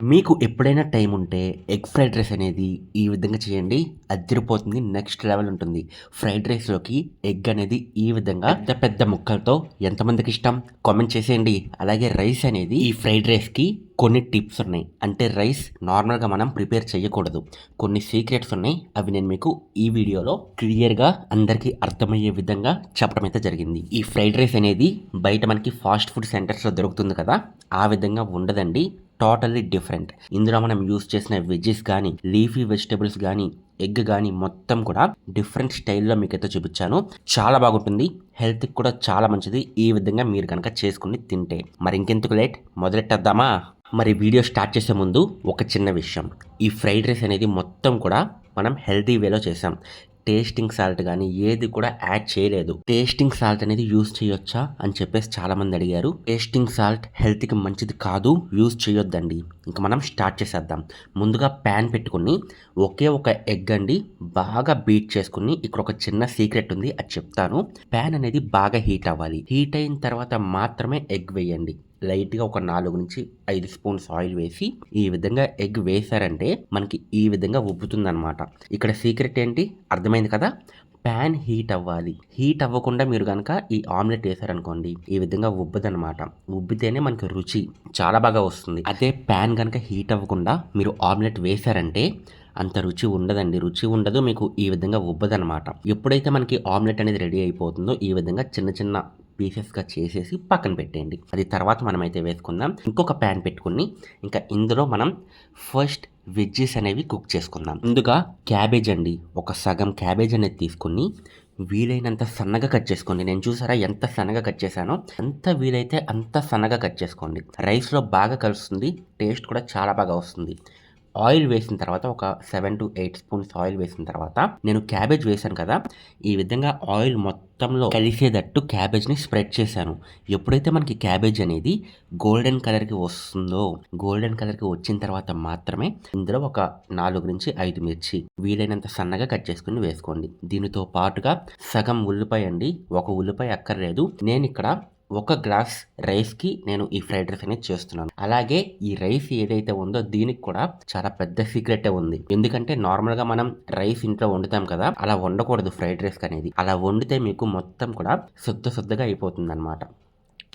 మీకు ఎప్పుడైనా టైం ఉంటే ఎగ్ ఫ్రైడ్ రైస్ అనేది ఈ విధంగా చేయండి. అదిరిపోతుంది నెక్స్ట్ లెవెల్ ఉంటుంది. ఫ్రైడ్ రైస్లోకి ఎగ్ అనేది ఈ విధంగా పెద్ద పెద్ద ముక్కలతో ఎంతమందికి ఇష్టం? కామెంట్ చేసేయండి. అలాగే రైస్ అనేది ఈ ఫ్రైడ్ రైస్కి కొన్ని టిప్స్ ఉన్నాయి. అంటే రైస్ నార్మల్గా మనం ప్రిపేర్ చేయకూడదు. కొన్ని సీక్రెట్స్ ఉన్నాయి. అవి నేను మీకు ఈ వీడియోలో క్లియర్గా అందరికీ అర్థమయ్యే విధంగా చెప్పడం అయితే జరిగింది. ఈ ఫ్రైడ్ రైస్ అనేది బయట మనకి ఫాస్ట్ ఫుడ్ సెంటర్స్లో దొరుకుతుంది కదా? ఆ విధంగా ఉండదండి. Totally different. ఇందులో మనం యూస్ చేసిన వెజెస్ కానీ లీఫీ వెజిటబుల్స్ కానీ ఎగ్ కానీ మొత్తం కూడా డిఫరెంట్ స్టైల్లో మీకైతే చూపించాను. చాలా బాగుంటుంది. హెల్త్కి కూడా చాలా మంచిది. ఈ విధంగా మీరు కనుక చేసుకుని తింటే. మరి ఇంకెందుకు లేట్? మొదలెట్టేద్దామా? మరి వీడియో స్టార్ట్ చేసే ముందు ఒక చిన్న విషయం. ఈ ఫ్రైడ్ రైస్ అనేది మొత్తం కూడా మనం హెల్తీ వేలో చేసాం. టేస్టింగ్ సాల్ట్ కానీ ఏది కూడా యాడ్ చేయలేదు. టేస్టింగ్ సాల్ట్ అనేది యూజ్ చేయొచ్చా అని చెప్పేసి చాలా మంది అడిగారు. టేస్టింగ్ సాల్ట్ హెల్త్కి మంచిది కాదు యూజ్ చేయొద్దండి. ఇంకా మనం స్టార్ట్ చేసేద్దాం. ముందుగా ప్యాన్ పెట్టుకుని ఒకే ఒక ఎగ్ అండి బాగా బీట్ చేసుకుని ఇక్కడ ఒక చిన్న సీక్రెట్ ఉంది అది చెప్తాను. ప్యాన్ అనేది బాగా హీట్ అవ్వాలి. హీట్ అయిన తర్వాత మాత్రమే ఎగ్ వేయండి. లైట్గా ఒక నాలుగు నుంచి ఐదు స్పూన్స్ ఆయిల్ వేసి ఈ విధంగా ఎగ్ వేసారంటే మనకి ఈ విధంగా ఉబ్బుతుందనమాట ఇక్కడ సీక్రెట్ ఏంటి? అర్థమైంది కదా? ప్యాన్ హీట్ అవ్వాలి. హీట్ అవ్వకుండా మీరు కనుక ఈ ఆమ్లెట్ వేసారనుకోండి ఈ విధంగా ఉబ్బదనమాట ఉబ్బితేనే మనకి రుచి చాలా బాగా వస్తుంది. అదే ప్యాన్ కనుక హీట్ అవ్వకుండా మీరు ఆమ్లెట్ వేసారంటే అంత రుచి ఉండదండి. రుచి ఉండదు మీకు ఈ విధంగా ఉబ్బదనమాట ఎప్పుడైతే మనకి ఆమ్లెట్ అనేది రెడీ అయిపోతుందో ఈ విధంగా చిన్న చిన్న పీసెస్గా చేసేసి పక్కన పెట్టేయండి. అది తర్వాత మనమైతే వేసుకుందాం. ఇంకొక ప్యాన్ పెట్టుకుని ఇంకా ఇందులో మనం ఫస్ట్ వెజ్జెస్ అనేవి కుక్ చేసుకుందాం. ముందుగా క్యాబేజ్ అండి. ఒక సగం క్యాబేజ్ అనేది తీసుకుని వీలైనంత సన్నగా కట్ చేసుకోండి. నేను చూసారా ఎంత సన్నగా కట్ చేశానో? ఎంత వీలైతే అంత సన్నగా కట్ చేసుకోండి. రైస్లో బాగా కలుస్తుంది. టేస్ట్ కూడా చాలా బాగా వస్తుంది. ఆయిల్ వేసిన తర్వాత ఒక seven to eight spoons oil వేసిన తర్వాత నేను క్యాబేజ్ వేసాను కదా ఈ విధంగా ఆయిల్ మొత్తంలో కలిసేటట్టు క్యాబేజ్ని స్ప్రెడ్ చేశాను. ఎప్పుడైతే మనకి క్యాబేజ్ అనేది గోల్డెన్ కలర్కి వస్తుందో గోల్డెన్ కలర్కి వచ్చిన తర్వాత మాత్రమే ఇందులో ఒక నాలుగు నుంచి ఐదు మిర్చి వీలైనంత సన్నగా కట్ చేసుకుని వేసుకోండి. దీనితో పాటుగా సగం ఉల్లిపాయ అండి ఒక ఉల్లిపాయ అక్కర్లేదు. నేను ఇక్కడ ఒక గ్లాస్ రైస్కి నేను ఈ ఫ్రైడ్ రైస్ అనేది చేస్తున్నాను. అలాగే ఈ రైస్ ఏదైతే ఉందో దీనికి కూడా చాలా పెద్ద సీక్రెట్ ఉంది. ఎందుకంటే నార్మల్గా మనం రైస్ ఇంట్లో వండుతాం కదా అలా వండకూడదు ఫ్రైడ్ రైస్ అనేది. అలా వండితే మీకు మొత్తం కూడా శుద్ధ శుద్ధగా అయిపోతుంది అనమాట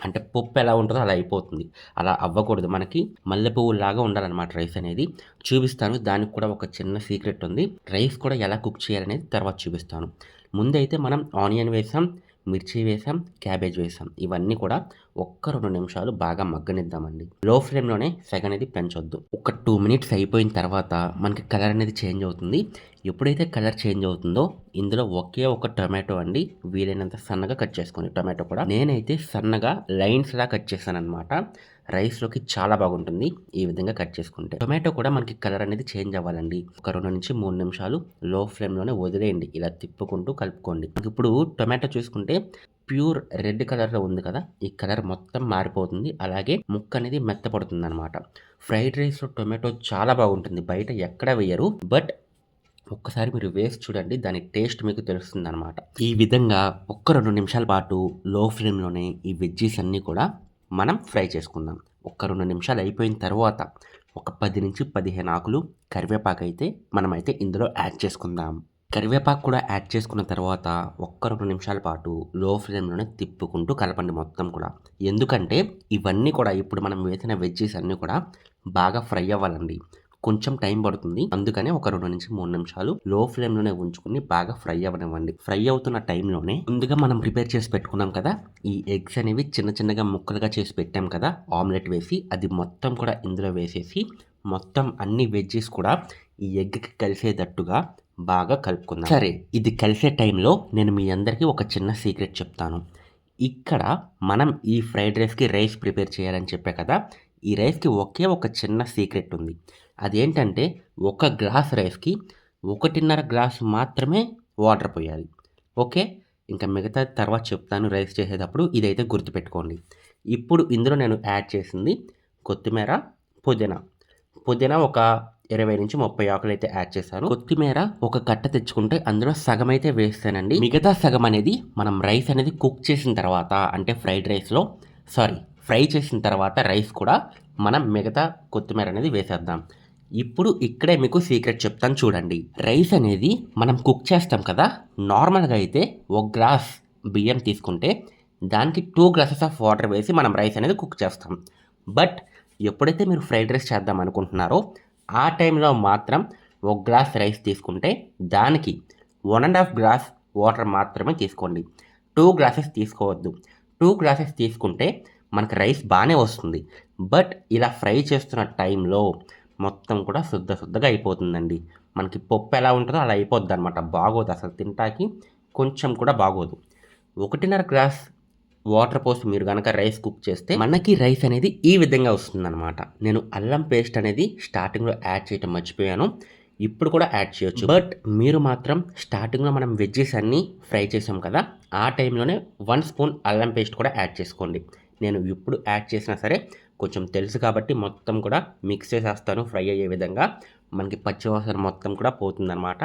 అంటే పప్పు ఎలా ఉంటుందో అలా అయిపోతుంది. అలా అవ్వకూడదు. మనకి మల్లె పువ్వులాగా ఉండాలన్నమాట రైస్ అనేది. చూపిస్తాను. దానికి కూడా ఒక చిన్న సీక్రెట్ ఉంది. రైస్ కూడా ఎలా కుక్ చేయాలనేది తర్వాత చూపిస్తాను. ముందైతే మనం ఆనియన్ వేసాం. మిర్చి వేసాం క్యాబేజ్ వేసాం. ఇవన్నీ కూడా ఒక్క రెండు నిమిషాలు బాగా మగ్గనిద్దామండి. లో ఫ్లేమ్లోనే సెగ అనేది పెంచొద్దు. ఒక టూ మినిట్స్ అయిపోయిన తర్వాత మనకి కలర్ అనేది చేంజ్ అవుతుంది. ఎప్పుడైతే కలర్ చేంజ్ అవుతుందో ఇందులో ఒకే ఒక టొమాటో అండి వీలైనంత సన్నగా కట్ చేసుకోండి టొమాటో కూడా. నేనైతే సన్నగా లైన్స్లా కట్ చేశాను అనమాట రైస్లోకి చాలా బాగుంటుంది. ఈ విధంగా కట్ చేసుకుంటే. టొమాటో కూడా మనకి కలర్ అనేది చేంజ్ అవ్వాలండి. ఒక రెండు నుంచి మూడు నిమిషాలు లో ఫ్లేమ్లోనే వదిలేయండి. ఇలా తిప్పుకుంటూ కలుపుకోండి. ఇప్పుడు టొమాటో చూసుకుంటే ప్యూర్ రెడ్ కలర్లో ఉంది కదా? ఈ కలర్ మొత్తం మారిపోతుంది. అలాగే ముక్క అనేది మెత్తపడుతుంది అనమాట ఫ్రైడ్ రైస్లో టొమాటో చాలా బాగుంటుంది. బయట ఎక్కడ వేయరు. బట్ ఒక్కసారి మీరు వేసి చూడండి. దాని టేస్ట్ మీకు తెలుస్తుంది అనమాట ఈ విధంగా ఒక్క రెండు నిమిషాల పాటు లో ఫ్లేమ్లోనే ఈ వెజ్జీస్ అన్నీ కూడా మనం ఫ్రై చేసుకుందాం. ఒక్క రెండు నిమిషాలు అయిపోయిన తర్వాత ఒక పది నుంచి పదిహేను ఆకులు కరివేపాకు అయితే మనమైతే ఇందులో యాడ్ చేసుకుందాం. కరివేపాకు కూడా యాడ్ చేసుకున్న తర్వాత ఒక్క రెండు నిమిషాల పాటు లో ఫ్లేమ్లోనే తిప్పుకుంటూ కలపండి మొత్తం కూడా. ఎందుకంటే ఇవన్నీ కూడా ఇప్పుడు మనం వేసిన వెజ్జెస్ అన్నీ కూడా బాగా ఫ్రై అవ్వాలండి. కొంచెం టైం పడుతుంది. అందుకనే ఒక రెండు నుంచి మూడు నిమిషాలు లో ఫ్లేమ్లోనే ఉంచుకుని బాగా ఫ్రై అవ్వనివ్వండి. ఫ్రై అవుతున్న టైంలోనే ముందుగా మనం ప్రిపేర్ చేసి పెట్టుకున్నాం కదా ఈ ఎగ్స్ అనేవి చిన్న చిన్నగా ముక్కలుగా చేసి పెట్టాం కదా ఆమ్లెట్ వేసి అది మొత్తం కూడా ఇందులో వేసేసి మొత్తం అన్ని వెజ్జెస్ కూడా ఈ ఎగ్కి కలిసేటట్టుగా బాగా కలుపుకుందాం. సరే ఇది కలిసే టైంలో నేను మీ అందరికీ ఒక చిన్న సీక్రెట్ చెప్తాను. ఇక్కడ మనం ఈ ఫ్రైడ్ రైస్కి రైస్ ప్రిపేర్ చేయాలని చెప్పే కదా ఈ రైస్కి ఒకే ఒక చిన్న సీక్రెట్ ఉంది. అదేంటంటే ఒక గ్లాస్ రైస్కి ఒకటిన్నర గ్లాస్ మాత్రమే వాటర్ పోయాలి. ఓకే? ఇంకా మిగతా తర్వాత చెప్తాను రైస్ చేసేటప్పుడు ఇదైతే గుర్తుపెట్టుకోండి. ఇప్పుడు ఇందులో నేను యాడ్ చేసింది కొత్తిమీర పుదీనా. పుదీనా ఒక ఇరవై నుంచి ముప్పై ఆకులు అయితే యాడ్ చేశాను. కొత్తిమీర ఒక కట్ట తెచ్చుకుంటే అందులో సగం అయితే వేస్తానండి. మిగతా సగం అనేది మనం రైస్ అనేది కుక్ చేసిన తర్వాత అంటే ఫ్రైడ్ రైస్లో సారీ ఫ్రై చేసిన తర్వాత రైస్ కూడా మనం మిగతా కొత్తిమీర అనేది వేసేద్దాం. ఇప్పుడు ఇక్కడే మీకు సీక్రెట్ చెప్తాను చూడండి. రైస్ అనేది మనం కుక్ చేస్తాం కదా నార్మల్గా అయితే ఒక గ్లాస్ బియ్యం తీసుకుంటే దానికి టూ గ్లాసెస్ ఆఫ్ వాటర్ వేసి మనం రైస్ అనేది కుక్ చేస్తాం. బట్ ఎప్పుడైతే మీరు ఫ్రైడ్ రైస్ చేద్దాం అనుకుంటున్నారో ఆ టైంలో మాత్రం ఒక గ్లాస్ రైస్ తీసుకుంటే దానికి one and half glass water మాత్రమే తీసుకోండి. టూ గ్లాసెస్ తీసుకోవద్దు. టూ గ్లాసెస్ తీసుకుంటే మనకి రైస్ బాగానే వస్తుంది. బట్ ఇలా ఫ్రై చేస్తున్న టైంలో మొత్తం కూడా శుద్ధ శుద్ధగా అయిపోతుందండి. మనకి పప్పు ఎలా ఉంటుందో అలా అయిపోద్ది అనమాట బాగోదు అసలు తింటాకి కొంచెం కూడా బాగోదు. ఒకటిన్నర గ్లాస్ వాటర్ పోసి మీరు కనుక రైస్ కుక్ చేస్తే మనకి రైస్ అనేది ఈ విధంగా వస్తుందన్నమాట. నేను అల్లం పేస్ట్ అనేది స్టార్టింగ్లో యాడ్ చేయటం మర్చిపోయాను. ఇప్పుడు కూడా యాడ్ చేయొచ్చు. బట్ మీరు మాత్రం స్టార్టింగ్లో మనం వెజ్జెస్ అన్నీ ఫ్రై చేసాం కదా ఆ టైంలోనే వన్ స్పూన్ అల్లం పేస్ట్ కూడా యాడ్ చేసుకోండి. నేను ఇప్పుడు యాడ్ చేసినా సరే కొంచెం తెలుసు కాబట్టి మొత్తం కూడా మిక్స్ చేసేస్తాను. ఫ్రై అయ్యే విధంగా మనకి పచ్చివాసన మొత్తం కూడా పోతుందన్నమాట.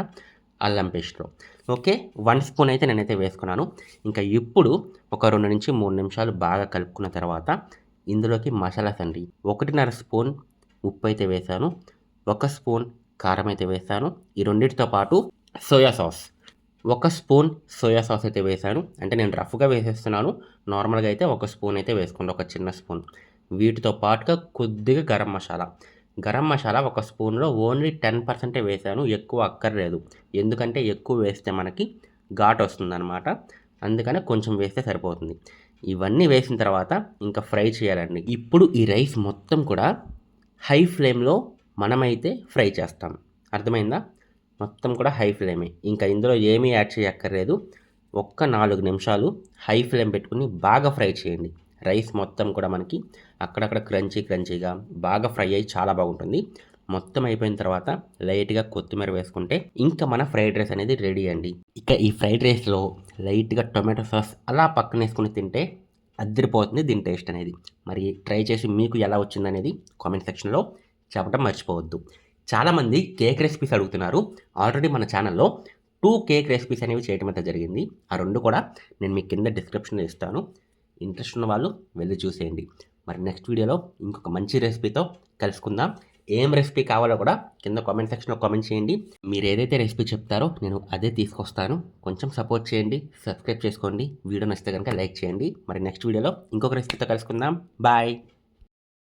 అల్లం పేస్ట్లో. ఓకే? వన్ స్పూన్ అయితే నేనైతే వేసుకున్నాను. ఇంకా ఇప్పుడు ఒక రెండు నుంచి మూడు నిమిషాలు బాగా కలుపుకున్న తర్వాత ఇందులోకి మసాలాస్ అండి ఒకటిన్నర స్పూన్ ఉప్పు అయితే వేసాను. ఒక స్పూన్ కారం అయితే వేసాను. ఈ రెండింటితో పాటు సోయా సాస్. ఒక స్పూన్ సోయా సాస్ అయితే వేసాను. అంటే నేను రఫ్గా వేసేస్తున్నాను. నార్మల్గా అయితే ఒక స్పూన్ అయితే వేసుకోండి. ఒక చిన్న స్పూన్. వీటితో పాటుగా కొద్దిగా గరం మసాలా. గరం మసాలా ఒక స్పూన్లో ఓన్లీ టెన్ పర్సెంటే వేసాను. ఎక్కువ అక్కర్లేదు. ఎందుకంటే ఎక్కువ వేస్తే మనకి ఘాట్ వస్తుందన్నమాట. అందుకనే కొంచెం వేస్తే సరిపోతుంది. ఇవన్నీ వేసిన తర్వాత ఇంకా ఫ్రై చేయాలండి. ఇప్పుడు ఈ రైస్ మొత్తం కూడా హై ఫ్లేమ్లో మనమైతే ఫ్రై చేస్తాం. అర్థమైందా? మొత్తం కూడా హై ఫ్లేమే. ఇంకా ఇందులో ఏమీ యాడ్ చేయక్కర్లేదు. ఒక్క నాలుగు నిమిషాలు హై ఫ్లేమ్ పెట్టుకుని బాగా ఫ్రై చేయండి. రైస్ మొత్తం కూడా మనకి అక్కడక్కడ క్రంచీ క్రంచీగా బాగా ఫ్రై అయ్యి చాలా బాగుంటుంది. మొత్తం అయిపోయిన తర్వాత లైట్గా కొత్తిమీర వేసుకుంటే ఇంకా మన ఫ్రైడ్ రైస్ అనేది రెడీ అండి. ఇక ఈ ఫ్రైడ్ రైస్లో లైట్గా టొమాటో సాస్ అలా పక్కన వేసుకుని తింటే అద్దరిపోతుంది దీని టేస్ట్ అనేది. మరి ట్రై చేసి మీకు ఎలా వచ్చిందనేది కామెంట్ సెక్షన్లో చెప్పడం మర్చిపోవద్దు. చాలామంది కేక్ రెసిపీస్ అడుగుతున్నారు. ఆల్రెడీ మన ఛానల్లో టూ కేక్ రెసిపీస్ అనేవి చేయడం అయితే జరిగింది. ఆ రెండు కూడా నేను మీకు కింద డిస్క్రిప్షన్లో ఇస్తాను. ఇంట్రెస్ట్ ఉన్న వాళ్ళు వెళ్ళి చూసేయండి. మరి నెక్స్ట్ వీడియోలో ఇంకొక మంచి రెసిపీతో కలుసుకుందాం. ఏం రెసిపీ కావాలో కూడా కింద కామెంట్ సెక్షన్లో కామెంట్ చేయండి. మీరు ఏదైతే రెసిపీ చెప్తారో నేను అదే తీసుకొస్తాను. కొంచెం సపోర్ట్ చేయండి సబ్స్క్రైబ్ చేసుకోండి. వీడియో నచ్చితే కనుక లైక్ చేయండి. మరి నెక్స్ట్ వీడియోలో ఇంకొక రెసిపీతో కలుసుకుందాం. బాయ్